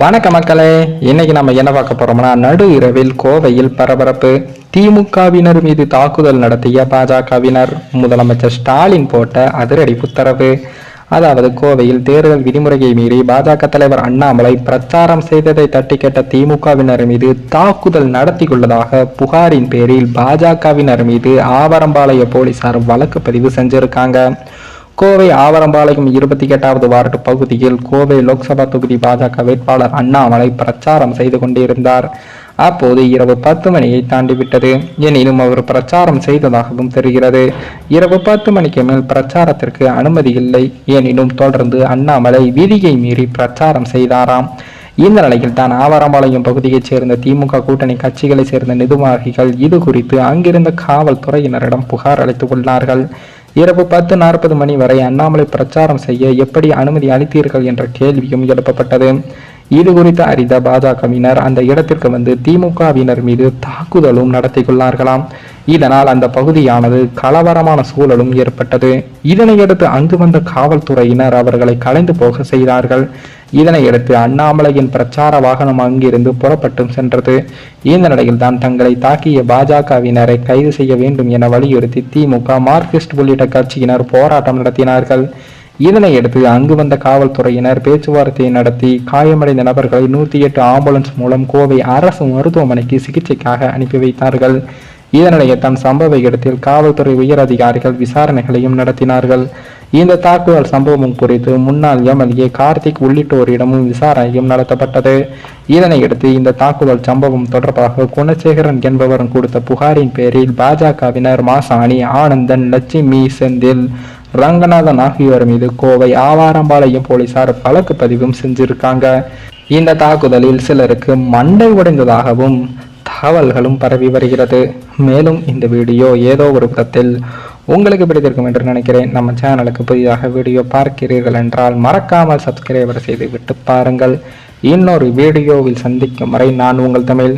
வணக்க மக்களே இன்னைக்கு நம்ம என்ன பார்க்க போறோம்னா நடு இரவில் கோவையில் பரபரப்பு. திமுகவினர் மீது தாக்குதல் நடத்திய பாஜகவினர். முதலமைச்சர் ஸ்டாலின் போட்ட அதிரடி உத்தரவு. அதாவது கோவையில் தேர்தல் விதிமுறையை மீறி பாஜக தலைவர் அண்ணாமலை பிரச்சாரம் செய்ததை தட்டி கேட்ட திமுகவினர் மீது தாக்குதல் நடத்தி கொள்ளதாக புகாரின் பேரில் பாஜகவினர் மீது ஆவரம்பாளைய போலீசார் வழக்கு பதிவு செஞ்சிருக்காங்க. கோவை ஆவரம்பாளையம் இருபத்தி எட்டாவது வார்டு பகுதியில் கோவை லோக்சபா தொகுதி பாஜக வேட்பாளர் அண்ணாமலை பிரச்சாரம் செய்து கொண்டிருந்தார். அப்போது இரவு பத்து மணியை தாண்டிவிட்டது. எனினும் அவர் பிரச்சாரம் செய்ததாகவும் தெரிகிறது. இரவு பத்து மணிக்கு மேல் பிரச்சாரத்திற்கு அனுமதி இல்லை. எனினும் தொடர்ந்து அண்ணாமலை விதியை மீறி பிரச்சாரம் செய்தாராம். இந்த நிலையில் தான் ஆவாரம்பாளையம் பகுதியைச் சேர்ந்த திமுக கூட்டணி கட்சிகளைச் சேர்ந்த நிர்வாகிகள் இது குறித்து அங்கிருந்த காவல்துறையினரிடம் புகார் அளித்துக் கொண்டார்கள். இரவு பத்து நாற்பது மணி வரை அண்ணாமலை பிரச்சாரம் செய்ய எப்படி அனுமதி அளித்தீர்கள் என்ற கேள்வியும் எழுப்பப்பட்டது. இது குறித்து அறிந்த பாஜகவினர் அந்த இடத்திற்கு வந்து திமுகவினர் மீது தாக்குதலும் நடத்தி கொள்ளார்களாம் இதனால் அந்த பகுதியானது கலவரமான சூழலும் ஏற்பட்டது. இதனையடுத்து அங்கு வந்த காவல்துறையினர் அவர்களை கலைந்து போக செய்தார்கள். இதனையடுத்து அண்ணாமலையின் பிரச்சார வாகனம் அங்கிருந்து புறப்பட்டும் சென்றது. இந்த நிலையில் தான் தங்களை தாக்கிய பாஜகவினரை கைது செய்ய வேண்டும் என வலியுறுத்தி திமுக மார்க்சிஸ்ட் உள்ளிட்ட கட்சியினர் போராட்டம் நடத்தினார்கள். இதனையடுத்து அங்கு வந்த காவல்துறையினர் பேச்சுவார்த்தை நடத்தி காயமடைந்த நபர்களை நூத்தி எட்டு ஆம்புலன்ஸ் மூலம் கோவை அரசு மருத்துவமனைக்கு சிகிச்சைக்காக அனுப்பி வைத்தார்கள். இதனிடையே தன் சம்பவ இடத்தில் காவல்துறை உயர் அதிகாரிகள் விசாரணைகளையும் நடத்தினார்கள். இந்த தாக்குதல் சம்பவம் குறித்து முன்னாள் எம்எல்ஏ கார்த்திக் உள்ளிட்டோரிடமும் விசாரணையும் நடத்தப்பட்டது. இதனையடுத்து இந்த தாக்குதல் சம்பவம் தொடர்பாக குணசேகரன் என்பவர் கொடுத்த புகாரின் பேரில் பாஜகவினர் மாசாணி ஆனந்தன் லட்சுமி செந்தில் ரங்கநாதன் ஆகியோர் மீது கோவை ஆவாரம்பாளையம் போலீசார் வழக்கு பதிவும் செஞ்சிருக்காங்க. இந்த தாக்குதலில் சிலருக்கு மண்டை உடைந்ததாகவும் தகவல்களும் பரவி வருகிறது. மேலும் இந்த வீடியோ ஏதோ ஒரு விதத்தில் உங்களுக்கு பிடித்திருக்கும் என்று நினைக்கிறேன். நம்ம சேனலுக்கு புதிதாக வீடியோ பார்க்கிறீர்கள் என்றால் மறக்காமல் சப்ஸ்கிரைபர் செய்து விட்டு பாருங்கள். இன்னொரு வீடியோவில் சந்திக்கும் வரை நான் உங்கள் தமிழ்.